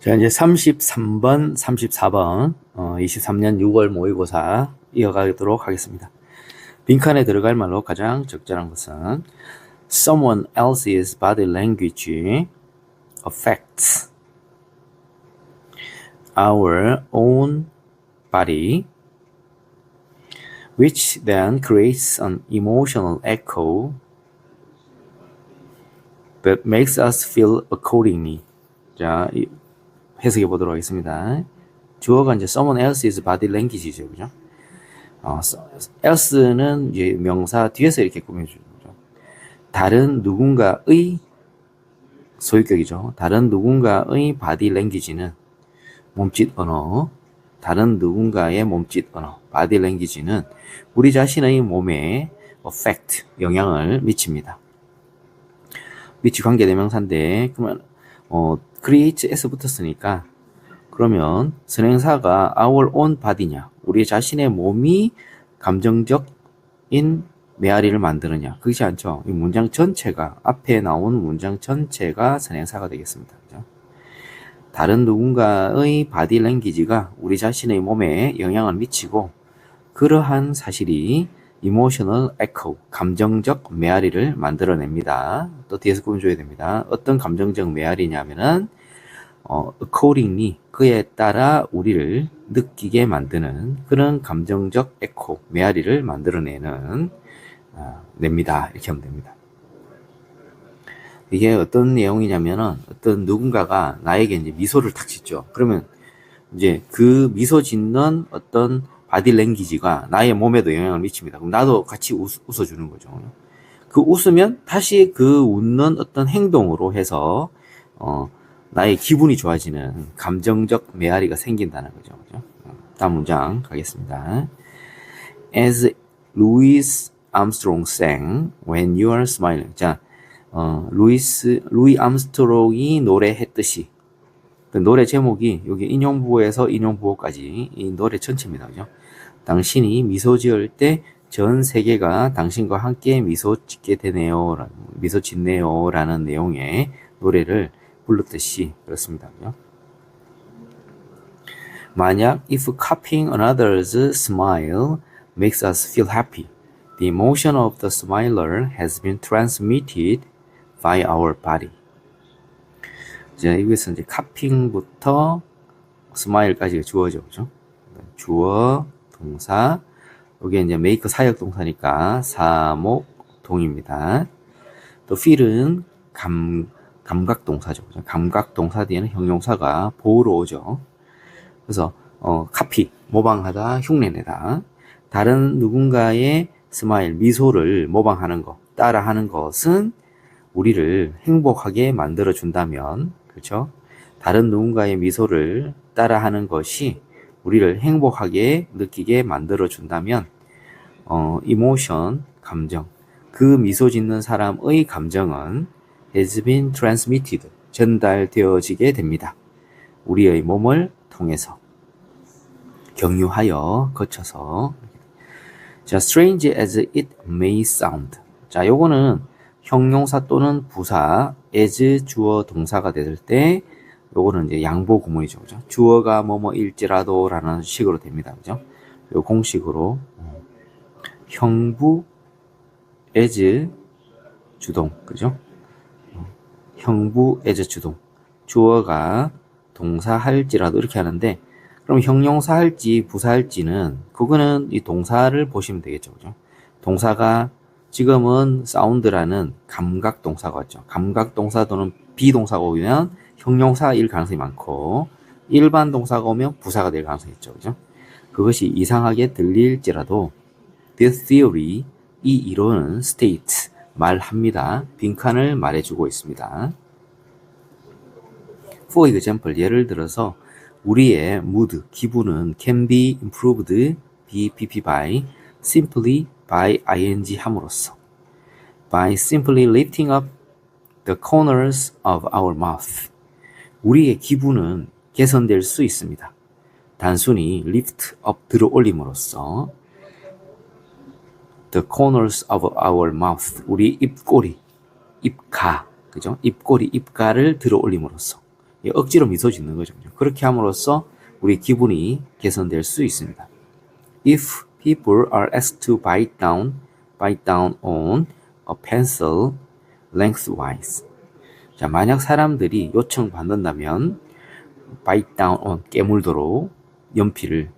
자, 이제 33번, 34번, 어, 23년 6월 모의고사 이어가도록 하겠습니다. 빈칸에 들어갈 말로 가장 적절한 것은 someone else's body language affects our own body, which then creates an emotional echo that makes us feel accordingly. 자, 이- 해석해 보도록 하겠습니다. 주어가 이제 someone else's body language죠, 그죠? 어, else는 이제 명사 뒤에서 이렇게 꾸며주는 거죠. 다른 누군가의 소유격이죠. 다른 누군가의 body language는 몸짓 언어, 다른 누군가의 몸짓 언어, body language는 우리 자신의 몸에 affect, 영향을 미칩니다. 위치 관계 대명사인데 그러면 어 create s 붙었으니까 그러면 선행사가 our own body냐 우리 자신의 몸이 감정적인 메아리를 만드느냐 그렇지 않죠 이 문장 전체가 앞에 나온 문장 전체가 선행사가 되겠습니다 그죠? 다른 누군가의 바디 랭귀지가 우리 자신의 몸에 영향을 미치고 그러한 사실이 emotional echo, 감정적 메아리를 만들어냅니다. 또 뒤에서 꾸며줘야 됩니다. 어떤 감정적 메아리냐면은 어, accordingly 그에 따라 우리를 느끼게 만드는 그런 감정적 에코, 메아리를 만들어내는 어, 냅니다. 이렇게 하면 됩니다. 이게 어떤 내용이냐면은 어떤 누군가가 나에게 이제 미소를 탁 짓죠. 그러면 이제 그 미소 짓는 어떤 바디 랭귀지가 나의 몸에도 영향을 미칩니다. 그럼 나도 같이 웃, 웃어주는 거죠. 그 웃으면 다시 그 웃는 어떤 행동으로 해서 어, 나의 기분이 좋아지는 감정적 메아리가 생긴다는 거죠. 그죠? 어, 다음 문장 가겠습니다. As Louis Armstrong sang, When You Are Smiling. 자, 어, 루이스 루이 암스트롱이 노래했듯이 그 노래 제목이 여기 인용부호에서 인용부호까지 이 노래 전체입니다. 그죠? 당신이 미소 지을 때 전 세계가 당신과 함께 미소 짓게 되네요. 미소 짓네요. 라는 내용의 노래를 불렀듯이 그렇습니다. 그죠? 만약 if copying another's smile makes us feel happy, the emotion of the smiler has been transmitted by our body. 자, 여기서 이제 카핑부터 스마일까지 주어죠, 그죠? 주어, 동사, 여기 이제 메이크 사역 동사니까 사목 동입니다. 또 feel은 감 감각 동사죠, 그죠? 감각 동사 뒤에는 형용사가 보호로 오죠. 그래서 어, 카피, 모방하다, 흉내내다. 다른 누군가의 스마일, 미소를 모방하는 것, 따라하는 것은 우리를 행복하게 만들어 준다면, 그렇죠? 다른 누군가의 미소를 따라하는 것이 우리를 행복하게 느끼게 만들어 준다면, 어, 이모션, 감정, 그 미소 짓는 사람의 감정은 has been transmitted, 전달되어지게 됩니다. 우리의 몸을 통해서, 경유하여, 거쳐서. 자, strange as it may sound. 자, 요거는 형용사 또는 부사, as 주어 동사가 됐을 때, 요거는 이제 양보 구문이죠. 그죠? 주어가 뭐뭐일지라도 라는 식으로 됩니다. 그죠? 요 공식으로, 어, 형부, as 주동. 그죠? 어, 형부, as 주동. 주어가 동사 할지라도 이렇게 하는데, 그럼 형용사 할지, 부사 할지는, 그거는 이 동사를 보시면 되겠죠. 그죠? 동사가 지금은 사운드라는 감각 동사가 왔죠. 감각 동사 또는 비동사가 오면 형용사일 가능성이 많고 일반 동사가 오면 부사가 될 가능성이 있죠. 그죠? 그것이 이상하게 들릴지라도 this theory 이 이론은 state 말합니다. 빈칸을 말해주고 있습니다. For example 예를 들어서 우리의 mood 기분은 can be improved be pp by simply by ing 함으로써 by simply lifting up the corners of our mouth 우리의 기분은 개선될 수 있습니다. 단순히 lift up 들어 올림으로써 the corners of our mouth 우리 입꼬리 입가 그죠? 입꼬리 입가를 들어 올림으로써 이 억지로 미소 짓는 거죠. 그렇게 함으로써 우리 기분이 개선될 수 있습니다. If people are asked to bite down, bite down on a pencil lengthwise. 자, 만약 사람들이 요청 받는다면 bite down on 깨물도록 연필을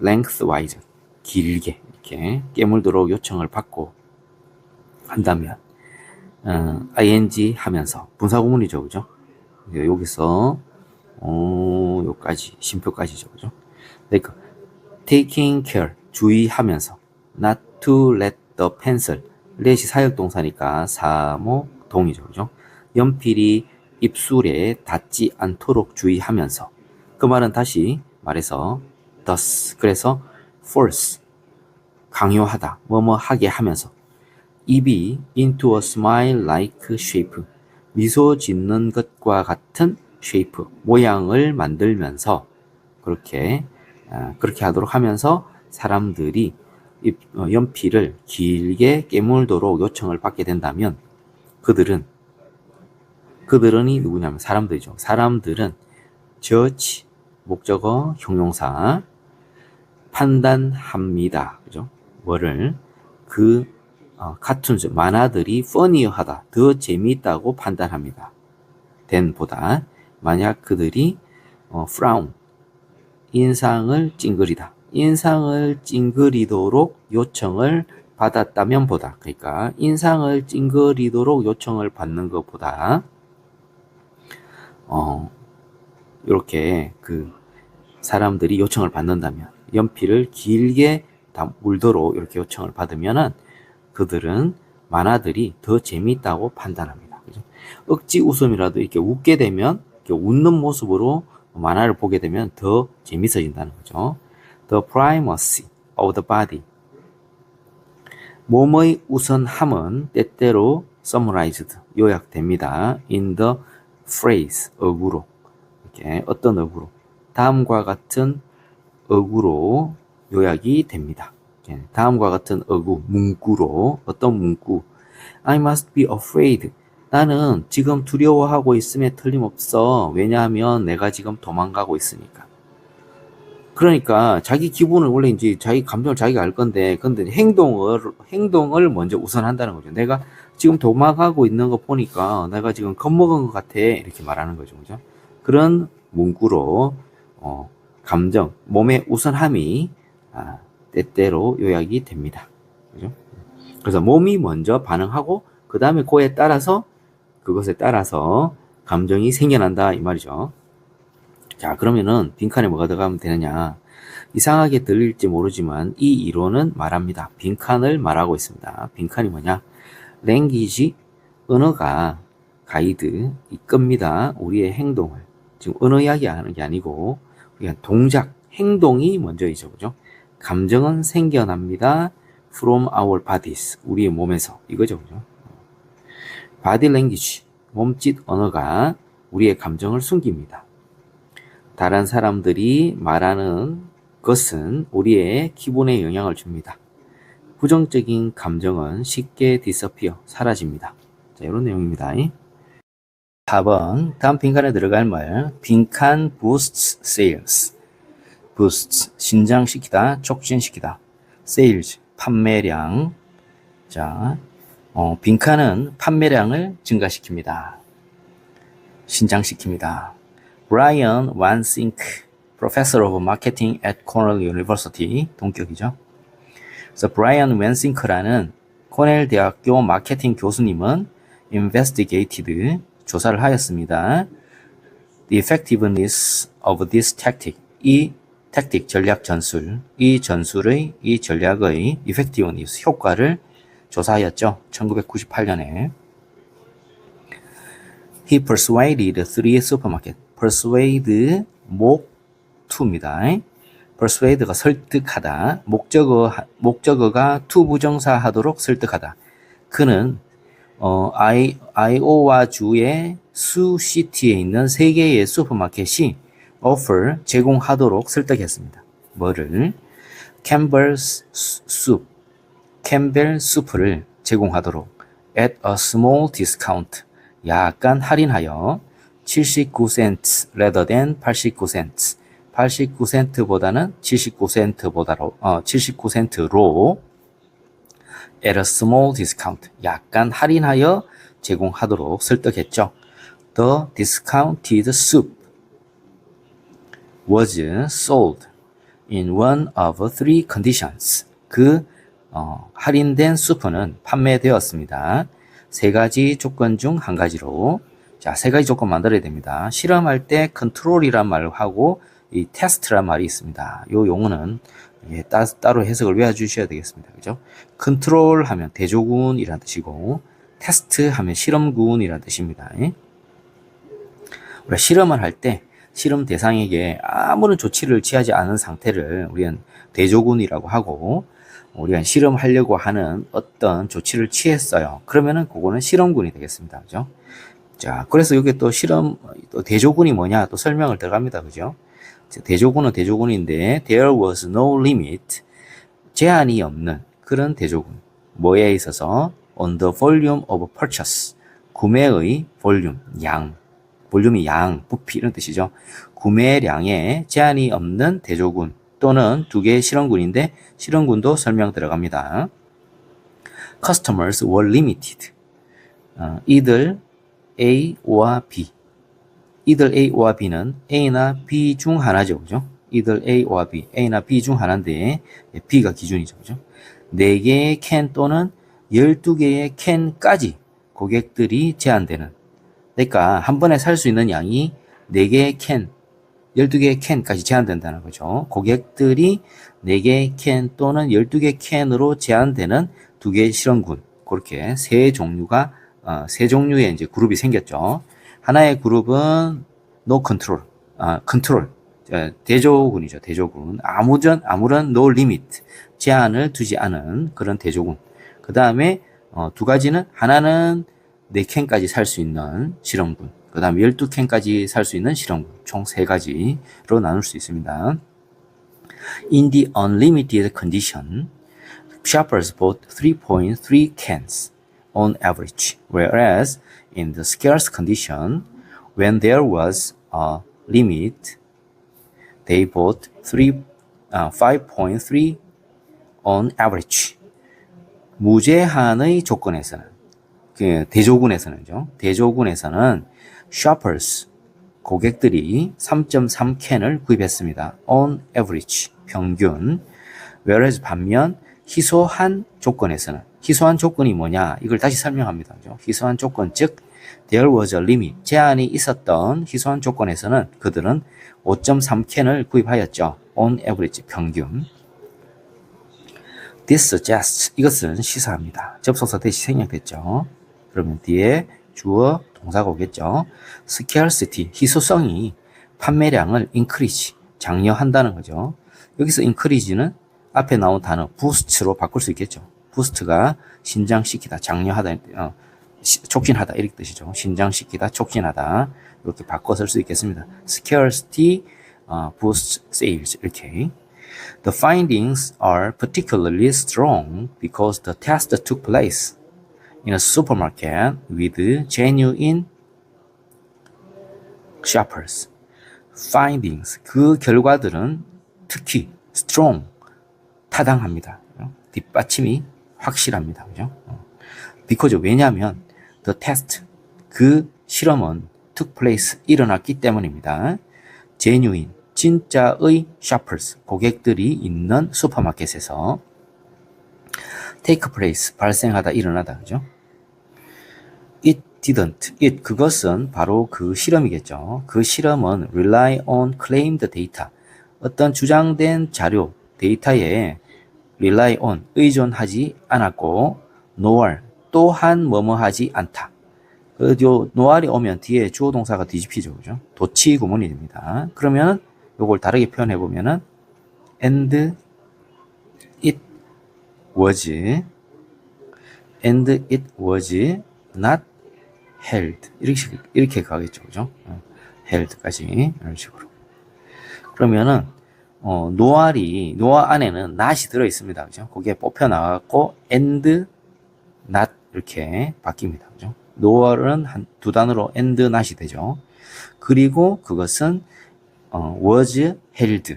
lengthwise 길게 이렇게 깨물도록 요청을 받고 한다면 어, ing 하면서 분사구문이죠, 그죠? 예, 여기서 어, 요까지 심표까지죠, 그죠? 그러니까 taking care 주의하면서 not to let the pencil. let이 사역동사니까 사목 동이죠, 그죠? 연필이 입술에 닿지 않도록 주의하면서 그 말은 다시 말해서 thus. 그래서 force. 강요하다 뭐뭐 하게 하면서. 입이 into a smile like shape. 미소 짓는 것과 같은 shape. 모양을 만들면서 그렇게 아, 그렇게 하도록 하면서 사람들이 입, 어, 연필을 길게 깨물도록 요청을 받게 된다면 그들은 그들은이 누구냐면 사람들이죠. 사람들은 judge 목적어 형용사 판단합니다. 그죠? 뭐를 그 어, 카툰즈 만화들이 funny하다 더 재미있다고 판단합니다. 된보다 만약 그들이 어, frown 인상을 찡그리다 인상을 찡그리도록 요청을 받았다면 보다 그러니까 인상을 찡그리도록 요청을 받는 것보다 어 이렇게 그 사람들이 요청을 받는다면 연필을 길게 다 물도록 이렇게 요청을 받으면은 그들은 만화들이 더 재미있다고 판단합니다. 그죠? 억지 웃음이라도 이렇게 웃게 되면 이렇게 웃는 모습으로 만화를 보게 되면 더 재밌어진다는 거죠. The primacy of the body. 몸의 우선함은 때때로 summarized, 요약됩니다. in the phrase, 어구로. 이렇게 어떤 어구로. 다음과 같은 어구로 요약이 됩니다. 예, 다음과 같은 어구, 문구로 어떤 문구. I must be afraid. 나는 지금 두려워하고 있음에 틀림없어. 왜냐하면 내가 지금 도망가고 있으니까. 그러니까 자기 기분을 원래 이제 자기 감정을 자기가 알 건데, 근데 행동을 행동을 먼저 우선한다는 거죠. 내가 지금 도망가고 있는 거 보니까 내가 지금 겁먹은 것 같아 이렇게 말하는 거죠, 그죠? 그런 문구로 어, 감정, 몸의 우선함이 아, 때때로 요약이 됩니다. 그죠? 그래서 몸이 먼저 반응하고 그 다음에 그에 따라서 그것에 따라서 감정이 생겨난다 이 말이죠. 자 그러면은 빈칸에 뭐가 들어가면 되느냐? 이상하게 들릴지 모르지만 이 이론은 말합니다. 빈칸을 말하고 있습니다. 빈칸이 뭐냐? 랭귀지 언어가 가이드 이끕니다. 우리의 행동을 지금 언어 이야기하는 게 아니고 그냥 동작 행동이 먼저이죠, 그죠? 감정은 생겨납니다. From our bodies. 우리의 몸에서. 이거죠. 그죠? body language. 몸짓 언어가 우리의 감정을 숨깁니다. 다른 사람들이 말하는 것은 우리의 기분에 영향을 줍니다. 부정적인 감정은 쉽게 disappear, 사라집니다. 자, 이런 내용입니다. 4번, 다음 빈칸에 들어갈 말, 빈칸 boosts sales. boost, 신장시키다, 촉진시키다. sales, 판매량. 자, 어, 빈칸은 판매량을 증가시킵니다. 신장시킵니다. Brian Van Sink, Professor of Marketing at Cornell University, 동격이죠. 그래서 브라이언 웬싱크라는 코넬 대학교 마케팅 교수님은 investigated 조사를 하였습니다. The effectiveness of this tactic 이 택틱 전략 전술 이 전술의 이 전략의 effectiveness 효과를 조사하였죠. 1998년에 He persuaded three supermarket. Persuade 목2입니다. persuade가 설득하다. 목적어 목적어가 to 부정사 하도록 설득하다. 그는 어, 아이, 아이오와 주의 수 시티에 있는 세 개의 슈퍼마켓이 offer 제공하도록 설득했습니다. 뭐를? 캠벨 숲, 캠벨 수프를 제공하도록 at a small discount, 약간 할인하여 79cents rather than 89cents. 89센트보다는 79센트보다로 어 79센트로 at a small discount 약간 할인하여 제공하도록 설득했죠. The discounted soup was sold in one of three conditions. 그 어, 할인된 수프는 판매되었습니다. 세 가지 조건 중 한 가지로 자, 세 가지 조건 만들어야 됩니다. 실험할 때 컨트롤이란 말을 하고 이 테스트란 말이 있습니다. 요 용어는 예, 따, 따로 해석을 외워 주셔야 되겠습니다. 그죠? 컨트롤 하면 대조군이라는 뜻이고 테스트 하면 실험군이라는 뜻입니다. 예? 우리가 실험을 할 때 실험 대상에게 아무런 조치를 취하지 않은 상태를 우리는 대조군이라고 하고 우리가 실험하려고 하는 어떤 조치를 취했어요. 그러면은 그거는 실험군이 되겠습니다. 그죠? 자, 그래서 여기 또 실험, 또 대조군이 뭐냐 또 설명을 들어갑니다. 그죠? 대조군은 대조군인데 there was no limit 제한이 없는 그런 대조군. 뭐에 있어서? on the volume of purchase 구매의 볼륨 양. 볼륨이 양 부피 이런 뜻이죠. 구매량에 제한이 없는 대조군 또는 두 개의 실험군인데 실험군도 설명 들어갑니다. customers were limited. 어, 이들 A와 B 이들 A와 B는 A나 B 중 하나죠. 그죠? 이들 A와 B, A나 B 중 하나인데 B가 기준이죠. 그죠? 4개의 캔 또는 12개의 캔까지 고객들이 제한되는 그러니까 한 번에 살 수 있는 양이 4개의 캔, 12개의 캔까지 제한된다는 거죠. 고객들이 4개의 캔 또는 12개의 캔으로 제한되는 두 개의 실험군 그렇게 세 종류가 어, 세 종류의 이제 그룹이 생겼죠. 하나의 그룹은 no control, 아, control, 대조군이죠. 대조군. 아무전, 아무런 no limit, 제한을 두지 않은 그런 대조군. 그 다음에 어, 두 가지는 하나는 4캔까지 살 수 있는 실험군. 그 다음에 12캔까지 살 수 있는 실험군. 총세 가지로 나눌 수 있습니다. In the unlimited condition, shoppers bought 3.3 cans on average, whereas in the scarce condition, when there was a limit, they bought three, uh, 5.3 on average. 무제한의 조건에서는, 그 대조군에서는죠. 대조군에서는 shoppers, 고객들이 3.3 캔을 구입했습니다. on average, 평균. whereas 반면 희소한 조건에서는 희소한 조건이 뭐냐? 이걸 다시 설명합니다. 희소한 조건, 즉, there was a limit. 제한이 있었던 희소한 조건에서는 그들은 5.3캔을 구입하였죠. on average, 평균. This suggests, 이것은 시사합니다. 접속사 대시 생략됐죠. 그러면 뒤에 주어, 동사가 오겠죠. scarcity, 희소성이 판매량을 increase, 장려한다는 거죠. 여기서 increase는 앞에 나온 단어 boost로 바꿀 수 있겠죠. 부스트가 신장시키다, 장려하다, 어, 촉진하다 이렇게 뜻이죠. 신장시키다, 촉진하다 이렇게 바꿔 쓸 수 있겠습니다. scarcity 어, boosts sales 이렇게. The findings are particularly strong because the test took place in a supermarket with genuine shoppers. findings 그 결과들은 특히 strong 타당합니다. 뒷받침이 확실합니다. 그죠? because 왜냐하면 the test 그 실험은 took place 일어났기 때문입니다. genuine 진짜의 shoppers 고객들이 있는 슈퍼마켓에서 take place 발생하다 일어나다 그죠? it didn't it 그것은 바로 그 실험이겠죠. 그 실험은 rely on claimed data 어떤 주장된 자료 데이터에 rely on 의존하지 않았고 nor 또한 뭐뭐 하지 않다. 그요 노알이 오면 뒤에 주어 동사가 뒤집히죠. 그죠? 도치 구문이 됩니다. 그러면 요걸 다르게 표현해 보면은 and it was and it was not held 이렇게 이렇게 가겠죠. 그죠? held까지 이런 식으로. 그러면은 어, 노알이 노아 안에는 not이 들어 있습니다. 그죠? 거기에 뽑혀 나갔고 and 이렇게 바뀝니다. 그죠? 노알은 한 두 단어로 and not이 되죠. 그리고 그것은 어, was held.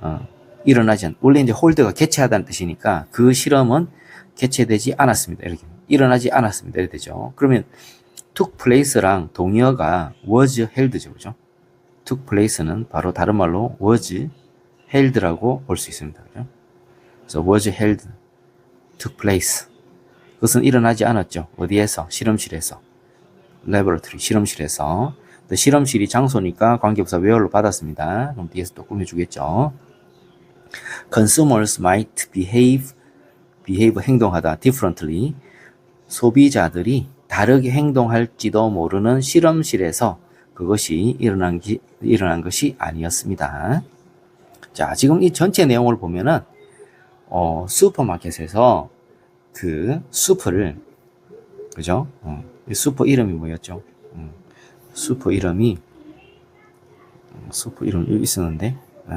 어, 일어나지 않. 원래 이제 홀드가 개최하다는 뜻이니까 그 실험은 개최되지 않았습니다. 이렇게 일어나지 않았습니다. 이렇게 되죠. 그러면 took place랑 동의어가 was held죠, 그죠? took place는 바로 다른 말로 was held라고 볼 수 있습니다. 그죠? 그래서 was held, took place. 그것은 일어나지 않았죠. 어디에서? 실험실에서. laboratory, 실험실에서. 실험실이 장소니까 관계부사 where로 받았습니다. 그럼 뒤에서 또 꾸며주겠죠. Consumers might behave, behave 행동하다 differently. 소비자들이 다르게 행동할지도 모르는 실험실에서 그것이 일어난, 기, 일어난 것이 아니었습니다. 자, 지금 이 전체 내용을 보면은, 어, 슈퍼마켓에서 그 슈퍼를, 그죠? 어, 이 슈퍼 이름이 뭐였죠? 음, 슈퍼 이름이, 음, 슈퍼 이름 여기 있었는데, 예.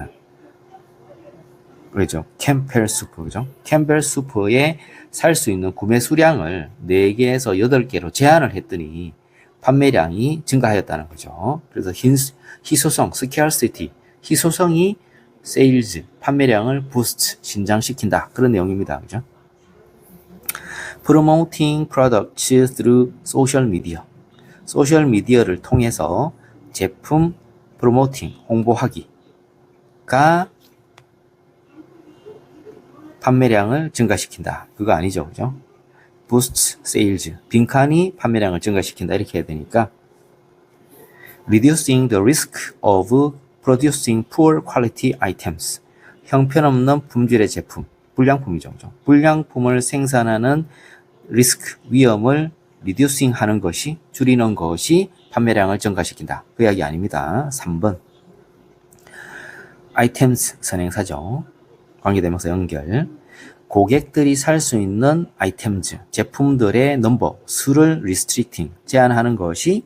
그죠? 캠펠 슈퍼, 그죠? 캠펠 슈퍼에 살 수 있는 구매 수량을 4개에서 8개로 제한을 했더니 판매량이 증가하였다는 거죠. 그래서 흰, 희소성, scarcity, 희소성이 sales, 판매량을 boost, 신장시킨다. 그런 내용입니다. 그죠? promoting products through social media. 소셜 미디어를 통해서 제품 promoting, 홍보하기가 판매량을 증가시킨다. 그거 아니죠. 그죠? boost sales. 빈칸이 판매량을 증가시킨다. 이렇게 해야 되니까 reducing the risk of producing poor quality items. 형편없는 품질의 제품. 불량품이죠. 그죠? 불량품을 생산하는 리스크, 위험을 reducing 하는 것이, 줄이는 것이 판매량을 증가시킨다. 그 이야기 아닙니다. 3번. items 선행사죠. 관계대명사 연결. 고객들이 살 수 있는 아이템즈, 제품들의 넘버, 수를 restricting, 제한하는 것이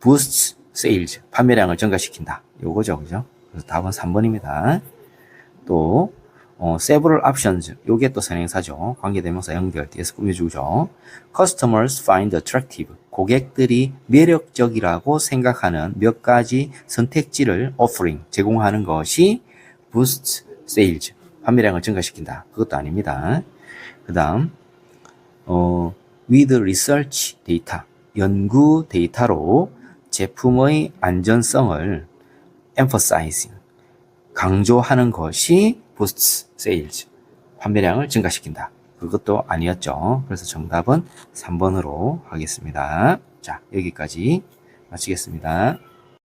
boosts sales, 판매량을 증가시킨다. 요거죠, 그죠? 그래서 답은 3번입니다. 또, 어, several options, 요게 또 선행사죠. 관계대명사 연결, 뒤에서 꾸며주죠. Customers find attractive, 고객들이 매력적이라고 생각하는 몇 가지 선택지를 offering, 제공하는 것이 boosts sales, 판매량을 증가시킨다. 그것도 아닙니다. 그 다음, 어, with research data, 연구 데이터로 제품의 안전성을 emphasizing, 강조하는 것이 boosts sales, 판매량을 증가시킨다. 그것도 아니었죠. 그래서 정답은 3번으로 하겠습니다. 자, 여기까지 마치겠습니다.